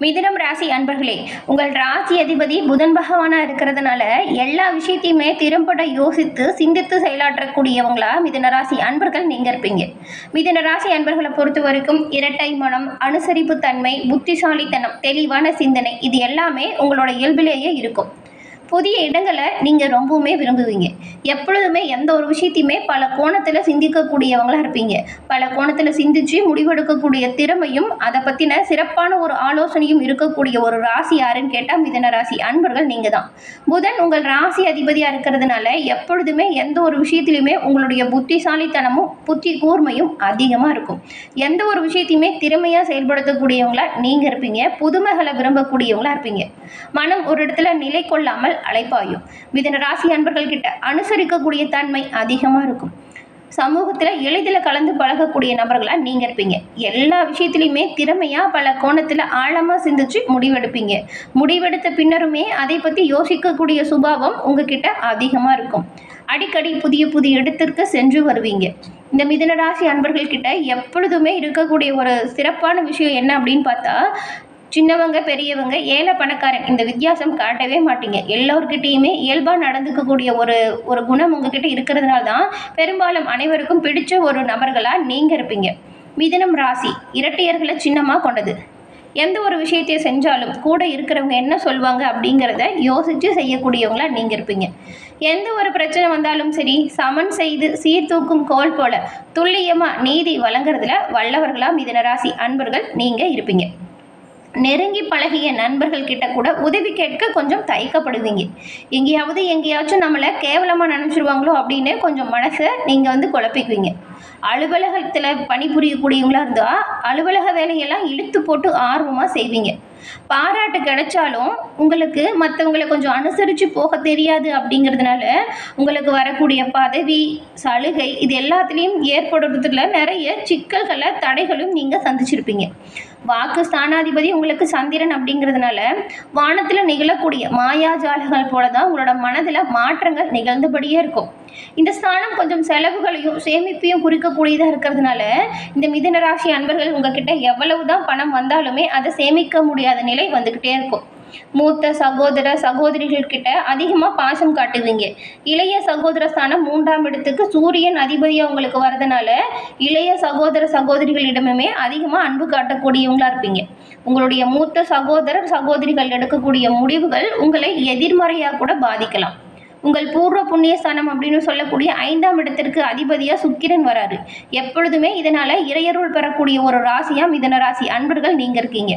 மிதுனம் ராசி அன்பர்களே உங்கள் ராசி அதிபதி புதன் பகவானாக இருக்கிறதுனால எல்லா விஷயத்தையுமே திறம்பட யோசித்து சிந்தித்து செயலாற்றக்கூடியவங்களா மிதுன ராசி அன்பர்கள் நீங்கள் இருப்பீங்க. மிதுன ராசி அன்பர்களை பொறுத்த வரைக்கும் இரட்டை மனம் அனுசரிப்பு தன்மை புத்திசாலித்தனம் தெளிவான சிந்தனை இது எல்லாமே உங்களோட இயல்பிலேயே இருக்கும். புதிய இடங்களை நீங்கள் ரொம்பவுமே விரும்புவீங்க. எப்பொழுதுமே எந்த ஒரு விஷயத்தையுமே பல கோணத்தில் சிந்திக்கக்கூடியவங்களாக இருப்பீங்க. பல கோணத்தில் சிந்திச்சு முடிவெடுக்கக்கூடிய திறமையும் அதை பற்றின சிறப்பான ஒரு ஆலோசனையும் இருக்கக்கூடிய ஒரு ராசி யாருன்னு கேட்டால் மிதன ராசி. அன்பர்கள் நீங்கள் தான். புதன் உங்கள் ராசி அதிபதியாக இருக்கிறதுனால எப்பொழுதுமே எந்த ஒரு விஷயத்திலையுமே உங்களுடைய புத்திசாலித்தனமும் புத்தி கூர்மையும் அதிகமாக இருக்கும். எந்த ஒரு விஷயத்தையுமே திறமையாக செயல்படுத்தக்கூடியவங்களா நீங்கள் இருப்பீங்க. புதுமைகளை விரும்பக்கூடியவங்களா இருப்பீங்க. மனம் ஒரு இடத்துல நிலை கொள்ளாமல் அலைப்பாயும் மிதன ராசி அன்பர்கள் கிட்ட அனுசரிக்கக்கூடிய தன்மை அதிகமாக இருக்கும். சமூகத்தில் எளிதில் கலந்து பழகக்கூடிய நபர்களாக நீங்கள் இருப்பீங்க. எல்லா விஷயத்துலையுமே திறமையாக பல கோணத்தில் ஆழமாக சிந்திச்சு முடிவெடுப்பீங்க. முடிவெடுத்த பின்னருமே அதை பற்றி யோசிக்கக்கூடிய சுபாவம் உங்ககிட்ட அதிகமாக இருக்கும். அடிக்கடி புதிய புதிய இடத்திற்கு சென்று வருவீங்க. இந்த மிதனராசி ராசி அன்பர்கள் எப்பொழுதுமே இருக்கக்கூடிய ஒரு சிறப்பான விஷயம் என்ன அப்படின்னு பார்த்தா சின்னவங்க பெரியவங்க ஏழை பணக்காரன் இந்த வித்தியாசம் காட்டவே மாட்டீங்க. எல்லோர்கிட்டேயுமே இயல்பாக நடந்துக்கக்கூடிய ஒரு ஒரு குணம் உங்ககிட்ட இருக்கிறதுனால தான் பெரும்பாலும் அனைவருக்கும் பிடிச்ச ஒரு நபர்களாக நீங்கள் இருப்பீங்க. மிதினம் ராசி இரட்டையர்களை சின்னமாக கொண்டது. எந்த ஒரு விஷயத்தை செஞ்சாலும் கூட இருக்கிறவங்க என்ன சொல்லுவாங்க அப்படிங்கிறத யோசித்து செய்யக்கூடியவங்களா நீங்கள் இருப்பீங்க. எந்த ஒரு பிரச்சனை வந்தாலும் சரி சமன் செய்து சீர்தூக்கும் கோல் போல துல்லியமாக நீதி வழங்குறதுல வல்லவர்களாக மிதனராசி அன்பர்கள் நீங்கள் இருப்பீங்க. நெருங்கி பழகிய நண்பர்கள் கிட்ட கூட உதவி கேட்க கொஞ்சம் தயக்கப்படுவீங்க. எங்கேயாவது எங்கேயாச்சும் நம்மளை கேவலமாக நினச்சிருவாங்களோ அப்படின்னு கொஞ்சம் மனசை நீங்கள் வந்து குழப்பிக்குவீங்க. அலுவலகத்தில் பணிபுரியக்கூடியவங்களாக இருந்தால் அலுவலக வேலையெல்லாம் இழுத்து போட்டு ஆர்வமாக செய்வீங்க. பாராட்டு கிடைச்சாலும் உங்களுக்கு மற்றவங்களை கொஞ்சம் அனுசரித்து போக தெரியாது அப்படிங்கிறதுனால உங்களுக்கு வரக்கூடிய பதவி சலுகை இது எல்லாத்துலேயும் ஏற்படுறதுல நிறைய சிக்கல்களை தடைகளும் நீங்கள் சந்திச்சிருப்பீங்க. வாக்கு ஸ்தானாதிபதி உங்களுக்கு சந்திரன் அப்படிங்கிறதுனால வானத்தில் நிகழக்கூடிய மாயாஜாலங்கள் போல தான் உங்களோட மனதில் மாற்றங்கள் நிகழ்ந்தபடியே இருக்கும். இந்த ஸ்தானம் கொஞ்சம் செலவுகளையும் சேமிப்பையும் குறிக்கக்கூடியதாக இருக்கிறதுனால இந்த மிதனராசி அன்பர்கள் உங்ககிட்ட எவ்வளவு தான் பணம் வந்தாலுமே அதை சேமிக்க முடியாத. நிலை வந்துக்கிட்டே இருக்கும். மூத்த சகோதர சகோதரிகள் கிட்ட அதிகமாக பாசம் காட்டுவீங்க. இளைய சகோதர ஸ்தானம் மூன்றாம் இடத்துக்கு சூரியன் அதிபதியாக உங்களுக்கு வரதுனால இளைய சகோதர சகோதரிகளிடமுமே அதிகமாக அன்பு காட்டக்கூடியவங்களா இருப்பீங்க. உங்களுடைய மூத்த சகோதர சகோதரிகள் எடுக்கக்கூடிய முடிவுகள் உங்களை எதிர்மறையாக கூட பாதிக்கலாம். உங்கள் பூர்வ புண்ணிய ஸ்தானம் அப்படின்னு சொல்லக்கூடிய ஐந்தாம் இடத்திற்கு அதிபதியாக சுக்கிரன் வராரு. எப்பொழுதுமே இதனால் இறையருள் பெறக்கூடிய ஒரு ராசியாக மிதன ராசி. அன்பர்கள் நீங்கள் இருக்கீங்க.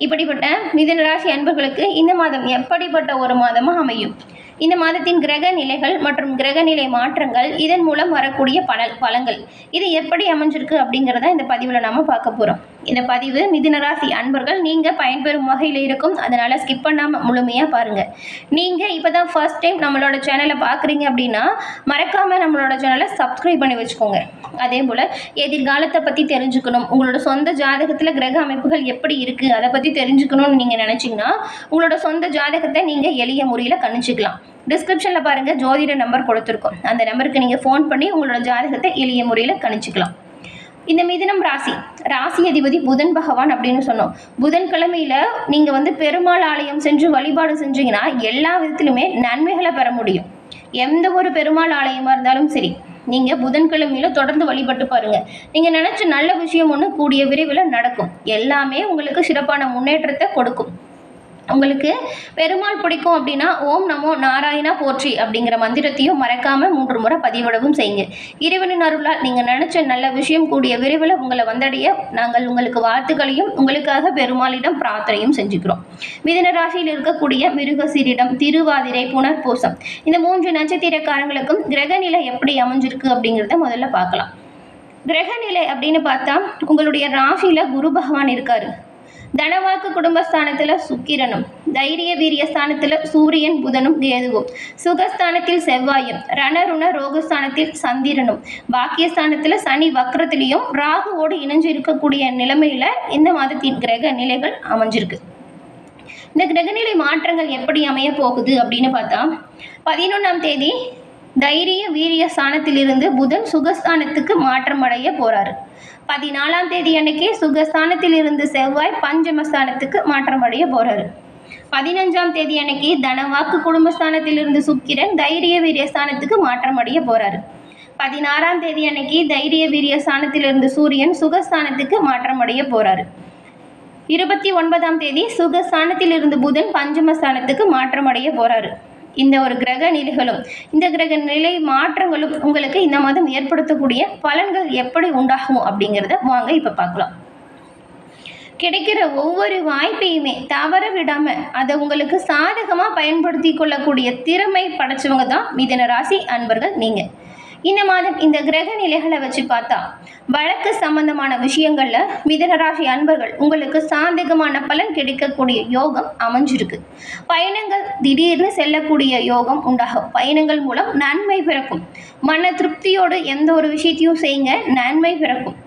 இப்படிப்பட்ட மிதுன ராசி அன்பர்களுக்கு இந்த மாதம் எப்படிப்பட்ட ஒரு மாதமாக அமையும்? இந்த மாதத்தின் கிரக நிலைகள் மற்றும் கிரக நிலை மாற்றங்கள் இதன் மூலம் வரக்கூடிய பல பலங்கள் இது எப்படி அமைஞ்சிருக்கு அப்படிங்கிறத இந்த பதிவில் நாம் பார்க்க போகிறோம் இந்த பதிவு மிதுனராசி அன்பர்கள் நீங்கள் பயன்பெறும் வகையில் இருக்கும். அதனால் ஸ்கிப் பண்ணாமல் முழுமையாக பாருங்கள் நீங்கள் இப்போ தான் ஃபர்ஸ்ட் டைம் நம்மளோட சேனலை பார்க்குறீங்க அப்படின்னா மறக்காமல் நம்மளோட சேனலை சப்ஸ்கிரைப் பண்ணி வச்சுக்கோங்க. அதே போல் எதிர்காலத்தை பற்றி தெரிஞ்சுக்கணும். உங்களோட சொந்த ஜாதகத்தில் கிரக அமைப்புகள் எப்படி இருக்குது அதை பற்றி தெரிஞ்சுக்கணும்னு நீங்கள் நினச்சிங்கன்னா உங்களோட சொந்த ஜாதகத்தை நீங்கள் எளிய முறையில் கணிச்சிக்கலாம். டிஸ்கிரிப்ஷனில் பாருங்கள் ஜோதிட நம்பர் கொடுத்துருக்கோம். அந்த நம்பருக்கு நீங்கள் ஃபோன் பண்ணி உங்களோட ஜாதகத்தை எளிய முறையில் கணிச்சிக்கலாம். இந்த மிதுனம் ராசி ராசி அதிபதி புதன் பகவான் அப்படின்னு சொன்னோம். புதன்கிழமையில நீங்கள் வந்து பெருமாள் ஆலயம் சென்று வழிபாடு செஞ்சீங்கன்னா எல்லா விதத்திலுமே நன்மைகளை பெற முடியும். எந்த ஒரு பெருமாள் ஆலயமாக இருந்தாலும் சரி நீங்கள் புதன்கிழமையில தொடர்ந்து வழிபட்டு பாருங்க. நீங்கள் நினச்ச நல்ல விஷயம் ஒன்று கூடிய விரைவில் நடக்கும். எல்லாமே உங்களுக்கு சிறப்பான முன்னேற்றத்தை கொடுக்கும். உங்களுக்கு பெருமாள் பிடிக்கும் அப்படின்னா ஓம் நமோ நாராயணா போற்றி அப்படிங்கிற மந்திரத்தையும் மறக்காம மூன்று முறை பதிவிடவும் செய்யுங்க. இறைவனின் அருளால் நீங்கள் நினச்ச நல்ல விஷயம் கூடிய விரைவில் உங்களை வந்தடைய நாங்கள் உங்களுக்கு வாழ்த்துக்களையும் உங்களுக்காக பெருமாளிடம் பிரார்த்தனையும் செஞ்சுக்கிறோம். மிதன ராசியில் இருக்கக்கூடிய மிருகசீரிடம் திருவாதிரை புனர்பூசம். இந்த மூன்று நட்சத்திரக்காரங்களுக்கும் கிரகநிலை எப்படி அமைஞ்சிருக்கு அப்படிங்கிறத முதல்ல பார்க்கலாம். கிரகநிலை அப்படின்னு பார்த்தா உங்களுடைய ராசியில் குரு பகவான் இருக்காரு. தனவாக்கு குடும்பஸ்தானத்தில் சுக்கிரனும் தைரிய வீரியஸ்தானத்தில் சூரியன் புதனும் கேதுவும் சுகஸ்தானத்தில் செவ்வாயும் ரணருண ரோகஸ்தானத்தில் சந்திரனும் பாக்கியஸ்தானத்தில் சனி வக்கரத்திலையும் ராகுவோடு இணைஞ்சு இருக்கக்கூடிய நிலைமையில் இந்த மாதத்தின் கிரக நிலைகள் அமைஞ்சிருக்கு. இந்த கிரகநிலை மாற்றங்கள் எப்படி அமைய போகுது அப்படின்னு பார்த்தா பதினொன்றாம் தேதி தைரிய வீரிய ஸ்தானத்திலிருந்து புதன் சுகஸ்தானத்துக்கு மாற்றம் அடைய போறாரு. பதினாலாம் தேதி அன்னைக்கு சுகஸ்தானத்தில் இருந்து செவ்வாய் பஞ்சமஸ்தானத்துக்கு மாற்றமடைய போறாரு. பதினஞ்சாம் தேதி அன்னைக்கு தனவாக்கு குடும்பஸ்தானத்தில் இருந்து சுக்கிரன் தைரிய வீரியஸ்தானத்துக்கு மாற்றம் மாற்றமடைய போறாரு. பதினாறாம் தேதி அன்னைக்கு தைரிய வீரியஸ்தானத்தில் இருந்து சூரியன் சுகஸ்தானத்துக்கு மாற்றமடைய போகிறாரு இருபத்தி ஒன்பதாம் தேதி சுகஸ்தானத்தில் இருந்து புதன் பஞ்சமஸ்தானத்துக்கு மாற்றமடைய போறாரு. இந்த ஒரு கிரக நிலைகளும் இந்த கிரக நிலை மாற்றங்களும் உங்களுக்கு இந்த மாதம் ஏற்படுத்தக்கூடிய பலன்கள் எப்படி உண்டாகும் அப்படிங்கிறத வாங்க இப்போ பார்க்கலாம். கிடைக்கிற ஒவ்வொரு வாய்ப்பையுமே தவற விடாம அதை உங்களுக்கு சாதகமாக பயன்படுத்தி கொள்ளக்கூடிய திறமை படைச்சவங்க தான் மிதன ராசி அன்பர்கள் நீங்கள் இந்த மாதம் இந்த கிரக நிலைகளை வச்சு பார்த்தா வழக்கு சம்பந்தமான விஷயங்கள்ல மிதனராசி அன்பர்கள் உங்களுக்கு சாதகமான பலன் கிடைக்கக்கூடிய யோகம் அமைஞ்சிருக்கு. பயணங்கள் திடீர்னு செல்லக்கூடிய யோகம் உண்டாகும். பயணங்கள் மூலம் நன்மை பிறக்கும். மன திருப்தியோடு எந்த ஒரு விஷயத்தையும் செய்யுங்க நன்மை பிறக்கும்.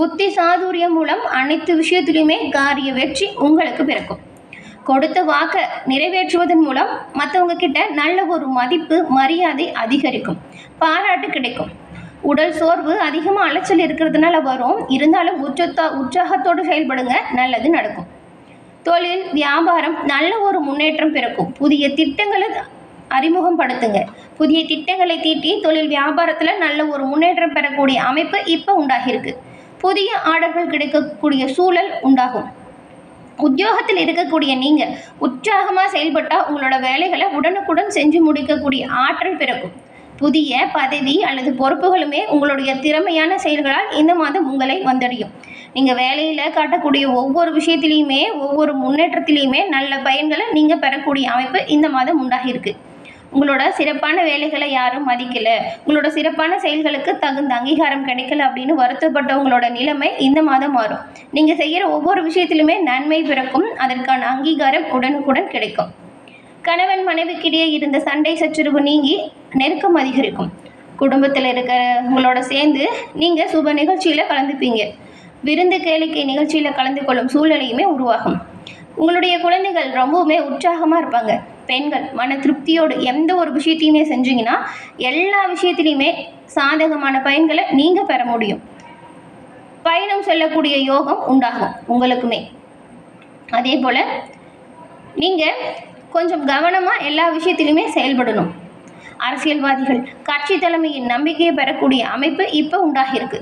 புத்தி சாதுரியம் மூலம் அனைத்து விஷயத்திலுமே காரிய வெற்றி உங்களுக்கு பிறக்கும். கொடுத்த வாக்கை நிறைவேற்றுவதன் மூலம் மற்றவங்க கிட்ட நல்ல ஒரு மதிப்பு மரியாதை அதிகரிக்கும். பாராட்டு கிடைக்கும். உடல் சோர்வு அதிகமாக அலைச்சல் இருக்கிறதுனால வரும். இருந்தாலும் உச்சத்தா உற்சாகத்தோடு செயல்படுங்க. நல்லது நடக்கும். தொழில் வியாபாரம் நல்ல ஒரு முன்னேற்றம் பிறக்கும். புதிய திட்டங்களை அறிமுகப்படுத்துங்க. புதிய திட்டங்களை தீட்டி தொழில் வியாபாரத்தில் நல்ல ஒரு முன்னேற்றம் பெறக்கூடிய அமைப்பு இப்போ உண்டாகியிருக்கு. புதிய ஆர்டர்கள் கிடைக்கக்கூடிய சூழல் உண்டாகும். உத்தியோகத்தில் இருக்கக்கூடிய நீங்கள் உற்சாகமாக செயல்பட்டால் உங்களோட வேலைகளை உடனுக்குடன் செஞ்சு முடிக்கக்கூடிய ஆற்றல் பிறக்கும். புதிய பதவி அல்லது பொறுப்புகளுமே உங்களுடைய திறமையான செயல்களால் இந்த மாதம் உங்களை வந்தடையும். நீங்கள் வேலையில் காட்டக்கூடிய ஒவ்வொரு விஷயத்திலையுமே ஒவ்வொரு முன்னேற்றத்திலையுமே நல்ல பயன்களை நீங்கள் பெறக்கூடிய அமைப்பு இந்த மாதம் உண்டாகியிருக்கு. உங்களோட சிறப்பான வேலைகளை யாரும் மதிக்கலை. உங்களோட சிறப்பான செயல்களுக்கு தகுந்த அங்கீகாரம் கிடைக்கல அப்படின்னு வருத்தப்பட்டவங்களோட நிலைமை இந்த மாதம் மாறும். நீங்கள் செய்கிற ஒவ்வொரு விஷயத்திலுமே நன்மை பிறக்கும். அதற்கான அங்கீகாரம் உடனுக்குடன் கிடைக்கும். கணவன் மனைவிக்கிடையே இருந்த சண்டை சச்சரவு நீங்கி நெருக்கம் அதிகரிக்கும். குடும்பத்தில் இருக்கிற உங்களோட சேர்ந்து நீங்கள் சுப நிகழ்ச்சியில் கலந்துப்பீங்க. விருந்து கேளிக்கை நிகழ்ச்சியில் கலந்து கொள்ளும் சூழ்நிலையுமே உருவாகும். உங்களுடைய குழந்தைகள் ரொம்பவுமே உற்சாகமாக இருப்பாங்க. பெண்கள் மன திருப்தியோடு எந்த ஒரு விஷயத்தையுமே செஞ்சீங்கன்னா எல்லா விஷயத்திலையுமே சாதகமான பயன்களை நீங்கள் பெற முடியும். பயணம் செல்லக்கூடிய யோகம் உண்டாகும் உங்களுக்குமே. அதே போல் நீங்கள் கொஞ்சம் கவனமாக எல்லா விஷயத்திலுமே செயல்படணும். அரசியல்வாதிகள் கட்சி தலைமையின் நம்பிக்கையை பெறக்கூடிய அமைப்பு இப்போ உண்டாகியிருக்கு.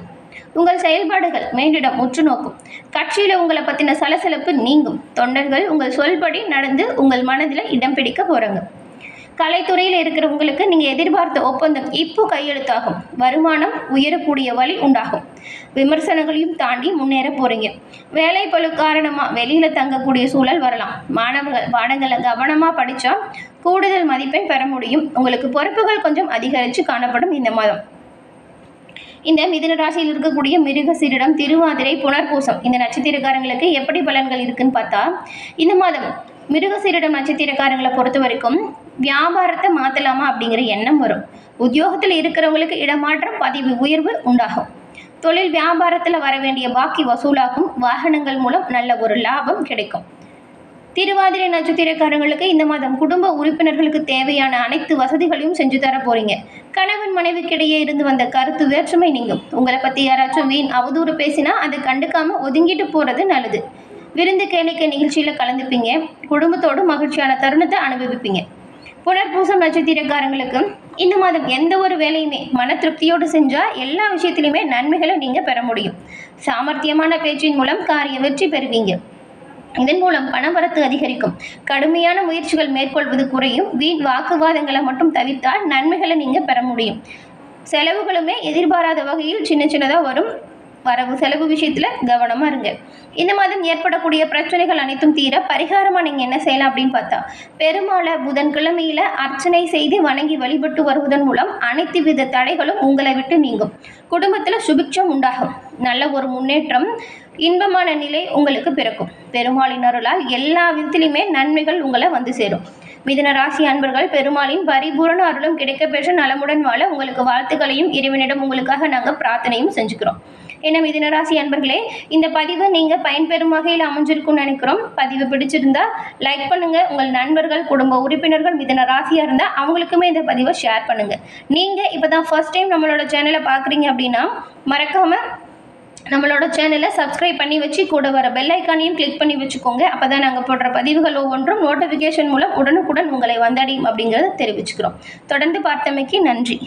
உங்கள் செயல்பாடுகள் மேலிடம் உற்று நோக்கும். கட்சியில் உங்களை பற்றின சலசலப்பு நீங்கும். தொண்டர்கள் உங்கள் சொல்படி நடந்து உங்கள் மனதில் இடம் பிடிக்க போகிறாங்க கலைத்துறையில் இருக்கிறவங்களுக்கு நீங்கள் எதிர்பார்த்த ஒப்பந்தம் இப்போ கையெழுத்தாகும். வருமானம் உயரக்கூடிய வழி உண்டாகும். விமர்சனங்களையும் தாண்டி முன்னேற போகிறீங்க வேலை பழு காரணமாக வெளியில் தங்கக்கூடிய சூழல் வரலாம். மாணவர்கள் பாடங்களை கவனமாக படித்தா கூடுதல் மதிப்பெண் பெற முடியும். உங்களுக்கு பொறுப்புகள் கொஞ்சம் அதிகரித்து காணப்படும் இந்த மாதம். இந்த மிதுன ராசியில் இருக்கக்கூடிய மிருக சீரிடம் திருவாதிரை புனர்பூசம். இந்த நட்சத்திரக்காரங்களுக்கு எப்படி பலன்கள் இருக்குன்னு பார்த்தா இந்த மாதம் மிருகசீரிடம் நட்சத்திரக்காரங்களை பொறுத்த வரைக்கும் வியாபாரத்தை மாற்றலாமா அப்படிங்கிற எண்ணம் வரும். உத்தியோகத்தில் இருக்கிறவங்களுக்கு இடமாற்றம் பதிவு உயர்வு உண்டாகும். தொழில் வியாபாரத்தில் வர வேண்டிய பாக்கி வசூலாகும். வாகனங்கள் மூலம் நல்ல ஒரு லாபம் கிடைக்கும். திருவாதிரை நட்சத்திரக்காரங்களுக்கு இந்த மாதம் குடும்ப உறுப்பினர்களுக்கு தேவையான அனைத்து வசதிகளையும் செஞ்சு தர போறீங்க. கணவன் மனைவிக்கிடையே இருந்து வந்த கருத்து வேற்றுமை நீங்கும். உங்களை பற்றி யாராச்சும் வீண் அவதூறு பேசினா அதை கண்டுக்காம ஒதுங்கிட்டு போறது நல்லது. விருந்து கேளிக்கை நிகழ்ச்சியில் கலந்துப்பீங்க. குடும்பத்தோடு மகிழ்ச்சியான தருணத்தை அனுபவிப்பீங்க. புனர்பூசம் நட்சத்திரக்காரங்களுக்கு இந்த மாதம் எந்த ஒரு வேலையுமே மன திருப்தியோடு செஞ்சால் எல்லா விஷயத்திலுமே நன்மைகளை நீங்கள் பெற முடியும். சாமர்த்தியமான பேச்சின் மூலம் காரிய வெற்றி பெறுவீங்க. இதன் மூலம் பணவரத்து அதிகரிக்கும். கடுமையான முயற்சிகள் மேற்கொள்வது குறையும். வீண் வாக்குவாதங்களை மட்டும் தவிர்த்தால் நன்மைகளை நீங்கள் பெற முடியும். செலவுகளுமே எதிர்பாராத வகையில் சின்ன சின்னதாக வரும். வரவு செலவு விஷயத்தில் கவனமாக இருங்க. இந்த மாதம் ஏற்படக்கூடிய பிரச்சனைகள் அனைத்தும் தீர பரிகாரமாக நீங்கள் என்ன செய்யலாம் அப்படின்னு பார்த்தா பெருமாளை புதன்கிழமையில் அர்ச்சனை செய்து வணங்கி வழிபட்டு வருவதன் மூலம் அனைத்து வித தடைகளும் உங்களை விட்டு நீங்கும். குடும்பத்தில் சுபிக்ஷம் உண்டாகும். நல்ல ஒரு முன்னேற்றம் இன்பமான நிலை உங்களுக்கு பிறக்கும். பெருமாளின் அருளால் எல்லா விதத்திலையுமே நன்மைகள் உங்களை வந்து சேரும். மிதன ராசி அன்பர்கள் பெருமாளின் பரிபூரண அருளும் கிடைக்கப்பெற்ற நலமுடன் வாழ உங்களுக்கு வாழ்த்துக்களையும் இறைவனிடம் உங்களுக்காக நாங்கள் பிரார்த்தனையும் செஞ்சுக்கிறோம். ஏன்னா மிதன ராசி அன்பர்களே இந்த பதிவு நீங்கள் பயன்பெறும் வகையில் அமைஞ்சிருக்கும்னு நினைக்கிறோம். பதிவு பிடிச்சிருந்தா லைக் பண்ணுங்கள் உங்கள் நண்பர்கள் குடும்ப உறுப்பினர்கள் மிதன ராசியாக இருந்தால் அவங்களுக்குமே இந்த பதிவை ஷேர் பண்ணுங்கள் நீங்கள் இப்போ தான் ஃபர்ஸ்ட் டைம் நம்மளோட சேனலை பார்க்குறீங்க அப்படின்னா மறக்காமல் நம்மளோட சேனலை சப்ஸ்கிரைப் பண்ணி வச்சு கூட வர பெல் ஐக்கானையும் கிளிக் பண்ணி வச்சுக்கோங்க. அப்போ தான் நாங்கள் போடுற பதிவுகள் ஒவ்வொன்றும் நோட்டிஃபிகேஷன் மூலம் உடனுக்குடன் உங்களை வந்தடையும் அப்படிங்கிறத தெரிவிச்சுக்கிறோம். தொடர்ந்து பார்த்தமைக்கு நன்றி.